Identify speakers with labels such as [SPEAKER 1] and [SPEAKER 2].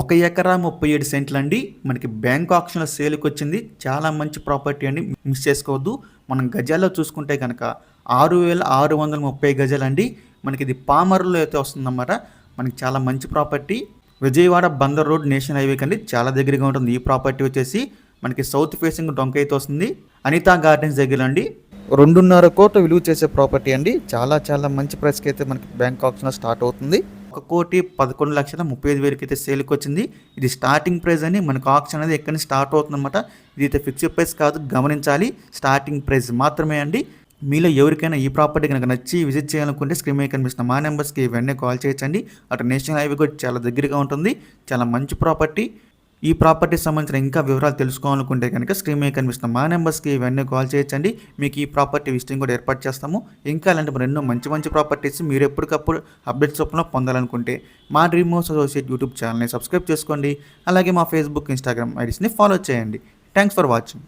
[SPEAKER 1] ఒక ఎకరా ముప్పై ఏడు సెంట్లు అండి. మనకి బ్యాంక్ ఆప్షన్లో సేల్కి వచ్చింది చాలా మంచి ప్రాపర్టీ అండి. మిస్ చేసుకోవద్దు. మనం గజాల్లో చూసుకుంటే కనుక ఆరు వేల ఆరు వందల ముప్పై గజాలండి మనకి ఇది పామర్లో అయితే వస్తుందన్నమాట. మనకి చాలా మంచి property. Vijayawada Bandar road national highway కండి. చాలా దగ్గరగా ఉంటుంది. ఈ ప్రాపర్టీ వచ్చేసి మనకి సౌత్ ఫేసింగ్ డొంక అయితే వస్తుంది. అనితా గార్డెన్స్ దగ్గర అండి. రెండున్నర కోట విలువ చేసే ప్రాపర్టీ అండి. చాలా చాలా మంచి ప్రైస్కి అయితే మనకి బ్యాంక్ ఆప్షన్ స్టార్ట్ అవుతుంది. ఒక కోటి పదకొండు లక్షల ముప్పై ఐదు వేలకి అయితే సేల్కి వచ్చింది ఇది స్టార్టింగ్ ప్రైస్ అని మనకు ఆప్షన్ అనేది ఎక్కడి నుంచి స్టార్ట్ అవుతుంది అనమాట ఇది అయితే ఫిక్స్డ్ ప్రైస్ కాదు గమనించాలి. స్టార్టింగ్ ప్రైస్ మాత్రమే అండి. మీలో ఎవరికైనా ఈ ప్రాపర్టీ కనుక నచ్చి విజిట్ చేయాలనుకుంటే స్క్రీన్ మీద కనిపిస్తున్న మా నెంబర్స్కి వెంటనే కాల్ చేయొచ్చండి. అటు నేషనల్ హైవే కూడా చాలా దగ్గరగా ఉంటుంది. చాలా మంచి ప్రాపర్టీ ఈ ప్రాపర్టీ సంబంధించిన ఇంకా వివరాలు తెలుసుకోవాలనుకుంటే కనుక స్క్రీన్ మీద కనిపిస్తున్న మా నెంబర్స్కి ఇవన్నీ కాల్ చేయొచ్చండి. మీకు ఈ ప్రాపర్టీ విజిటింగ్ కూడా ఏర్పాటు చేస్తాము. ఇంకా అలాంటి మరి ఎన్నో మంచి మంచి ప్రాపర్టీస్ మీరు ఎప్పటికప్పుడు అప్డేట్స్ చొప్పున పొందాలనుకుంటే మా డ్రీమ్ హౌస్ అసోసియేట్ యూట్యూబ్ ఛానల్ని సబ్స్క్రైబ్ చేసుకోండి. అలాగే మా ఫేస్బుక్ ఇన్స్టాగ్రామ్ ఐడీస్ని ఫాలో చేయండి. Thanks for watching.